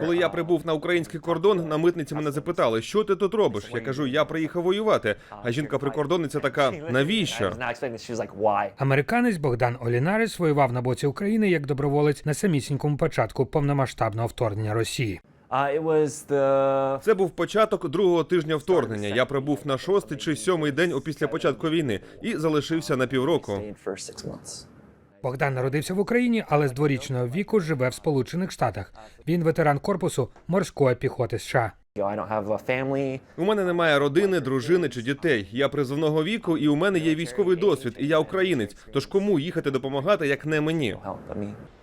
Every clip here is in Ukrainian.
Коли я um, прибув на український кордон, на митниці мене запитали, що ти тут робиш? Я кажу, я приїхав воювати. А жінка-прикордонниця така: навіщо? Американець Богдан Олінарес воював на боці України як доброволець на самісінькому початку повномасштабного вторгнення Росії. Uh, Це був початок другого тижня вторгнення. Я прибув на шостий чи сьомий день опісля початку війни і залишився на півроку. Богдан народився в Україні, але з дворічного віку живе в Сполучених Штатах. Він ветеран корпусу морської піхоти США. У мене немає родини, дружини чи дітей. Я призовного віку, і у мене є військовий досвід, і я українець. Тож кому їхати допомагати, як не мені?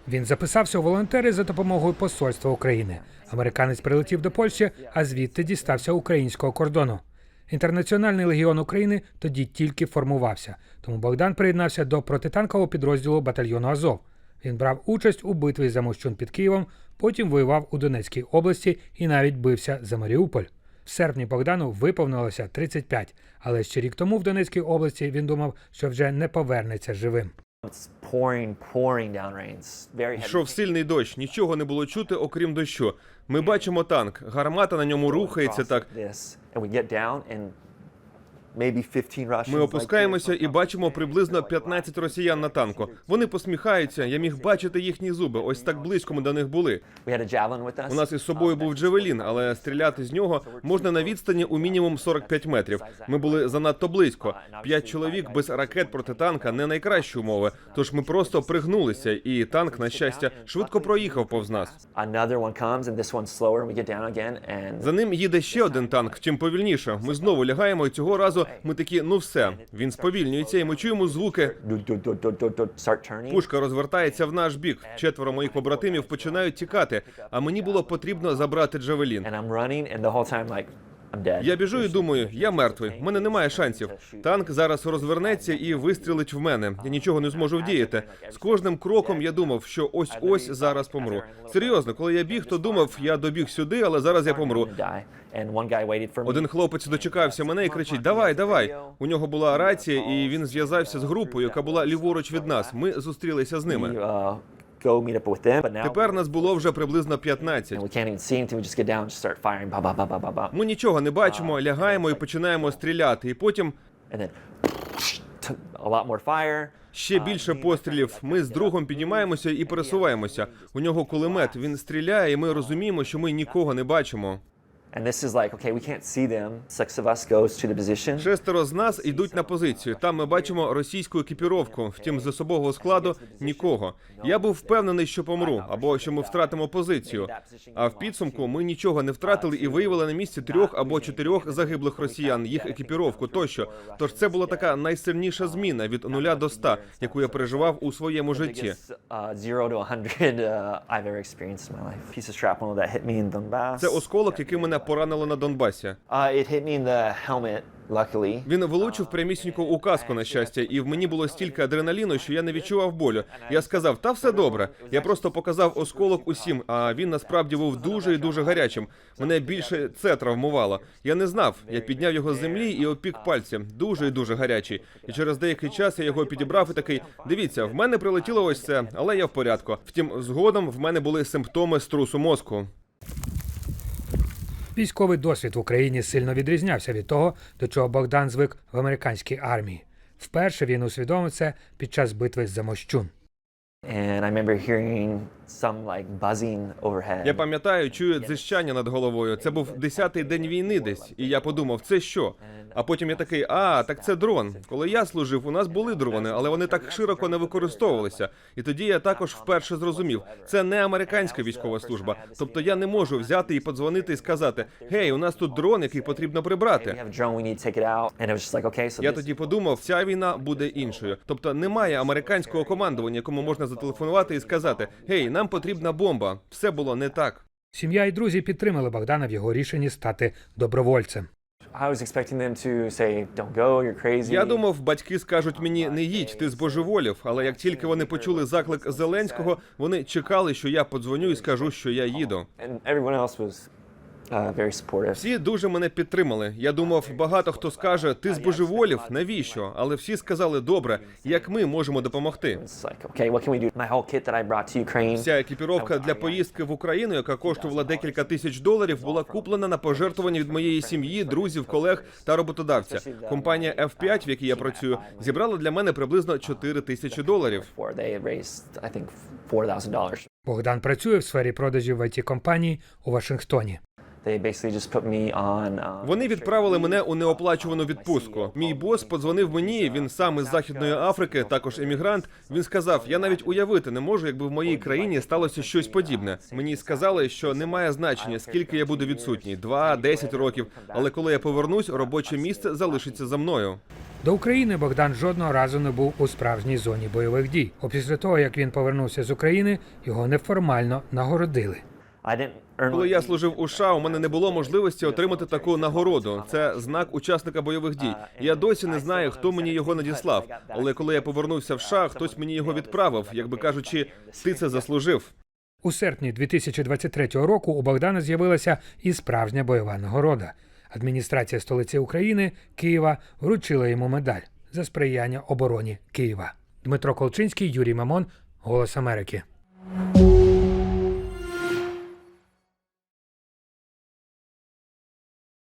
Він записався у волонтери за допомогою посольства України. Американець прилетів до Польщі, а звідти дістався українського кордону. Інтернаціональний легіон України тоді тільки формувався, тому Богдан приєднався до протитанкового підрозділу батальйону Азов. Він брав участь у битві за Мощун під Києвом, потім воював у Донецькій області і навіть бився за Маріуполь. В серпні Богдану виповнилося 35, але ще рік тому в Донецькій області він думав, що вже не повернеться живим. It's pouring, pouring down rains. Very. Йшов сильний дощ, нічого не було чути, окрім дощу. Ми бачимо танк, гармата на ньому рухається так. Ми опускаємося і бачимо приблизно 15 росіян на танку. Вони посміхаються. Я міг бачити їхні зуби. Ось так близько ми до них були. У нас із собою був джевелін, але стріляти з нього можна на відстані у мінімум 45 метрів. Ми були занадто близько. П'ять чоловік без ракет проти танка не найкращі умови. Тож ми просто пригнулися, і танк, на щастя, швидко проїхав повз нас. За ним їде ще один танк, втім повільніше. Ми знову лягаємо, і цього разу ми такі, ну все. Він сповільнюється, і ми чуємо звуки. Пушка розвертається в наш бік. Четверо моїх побратимів починають тікати. А мені було потрібно забрати джавелін. Я біжу і думаю, я мертвий. У мене немає шансів. Танк зараз розвернеться і вистрілить в мене. Я нічого не зможу вдіяти. З кожним кроком я думав, що ось ось зараз помру. Серйозно, коли я біг, то думав, я добіг сюди, але зараз я помру. Один хлопець дочекався мене і кричить: Давай, давай. У нього була рація, і він зв'язався з групою, яка була ліворуч від нас. Ми зустрілися з ними. Uh, Тепер нас було вже приблизно and 15. we can't even see anything. We just get down, and just start firing, ba ba ba ba ba ba, Ми нічого не бачимо, лягаємо і починаємо стріляти. І потім ще більше пострілів. Ми з другом піднімаємося і пересуваємося. У нього кулемет. Він стріляє, і ми розуміємо, що ми нікого не бачимо. And this is like, okay, we can't see them. Six of us goes to the position. Шестеро з нас йдуть на позицію. Там ми бачимо російську екіпіровку. Втім, з особового складу нікого. Я був впевнений, що помру або що ми втратимо позицію. А в підсумку ми нічого не втратили і виявили на місці трьох або чотирьох загиблих росіян, їх екіпіровку тощо. Тож це була така найсильніша зміна від нуля до ста, яку я переживав у своєму житті. Uh, zero to 100 uh. Це осколок, який мене поранило на Донбасі. Він влучив прямісінько у каску на щастя, і в мені було стільки адреналіну, що я не відчував болю. Я сказав, та все добре. Я просто показав осколок усім. А він насправді був дуже і дуже гарячим. Мене більше це травмувало. Я не знав. Я підняв його з землі і опік пальцем. Дуже і дуже гарячий. І через деякий час я його підібрав і такий: дивіться, в мене прилетіло ось це, але я в порядку. Втім, згодом в мене були симптоми струсу мозку. Військовий досвід в Україні сильно відрізнявся від того, до чого Богдан звик в американській армії. Вперше він усвідомив це під час битви за Мощун. And I remember hearing some like buzzing overhead. Я пам'ятаю, чую дзищання над головою. Це був десятий день війни десь, і я подумав, це що? А потім я такий, а так це дрон. Коли я служив, у нас були дрони, але вони так широко не використовувалися. І тоді я також вперше зрозумів, це не американська військова служба. Тобто я не можу взяти і подзвонити і сказати: Гей, у нас тут дрон, який потрібно прибрати. Я тоді подумав, ця війна буде іншою. Тобто немає американського командування, якому можна зателефонувати і сказати: Гей, нам потрібна бомба. Все було не так. Сім'я і друзі підтримали Богдана в його рішенні стати добровольцем. Я думав, батьки скажуть мені не їдь, ти збожеволів. Але як тільки вони почули заклик Зеленського, вони чекали, що я подзвоню і скажу, що я їду. Всі дуже мене підтримали. Я думав, багато хто скаже, ти збожеволів, навіщо? Але всі сказали, добре, як ми можемо допомогти. It's like, okay, what can we do? My whole kit that I brought to Ukraine. Вся екіпіровка для поїздки в Україну, яка коштувала декілька тисяч доларів, була куплена на пожертвування від моєї сім'ї, друзів, колег та роботодавця. Компанія F5, в якій я працюю, зібрала для мене приблизно 4 тисячі доларів. Богдан працює в сфері продажів в it компанії у Вашингтоні. Um, Вони відправили мене у неоплачувану відпустку. Мій бос подзвонив мені. Він сам із західної Африки, також емігрант. Він сказав: я навіть уявити не можу, якби в моїй країні сталося щось подібне. Мені сказали, що немає значення, скільки я буду відсутній два, десять років. Але коли я повернусь, робоче місце залишиться за мною. До України Богдан жодного разу не був у справжній зоні бойових дій. Опісля того, як він повернувся з України, його неформально нагородили. Коли я служив у США, у мене не було можливості отримати таку нагороду. Це знак учасника бойових дій. Я досі не знаю, хто мені його надіслав. Але коли я повернувся в США, хтось мені його відправив, якби кажучи, ти це заслужив. У серпні 2023 року у Богдана з'явилася і справжня бойова нагорода. Адміністрація столиці України Києва вручила йому медаль за сприяння обороні Києва. Дмитро Колчинський, Юрій Мамон, Голос Америки.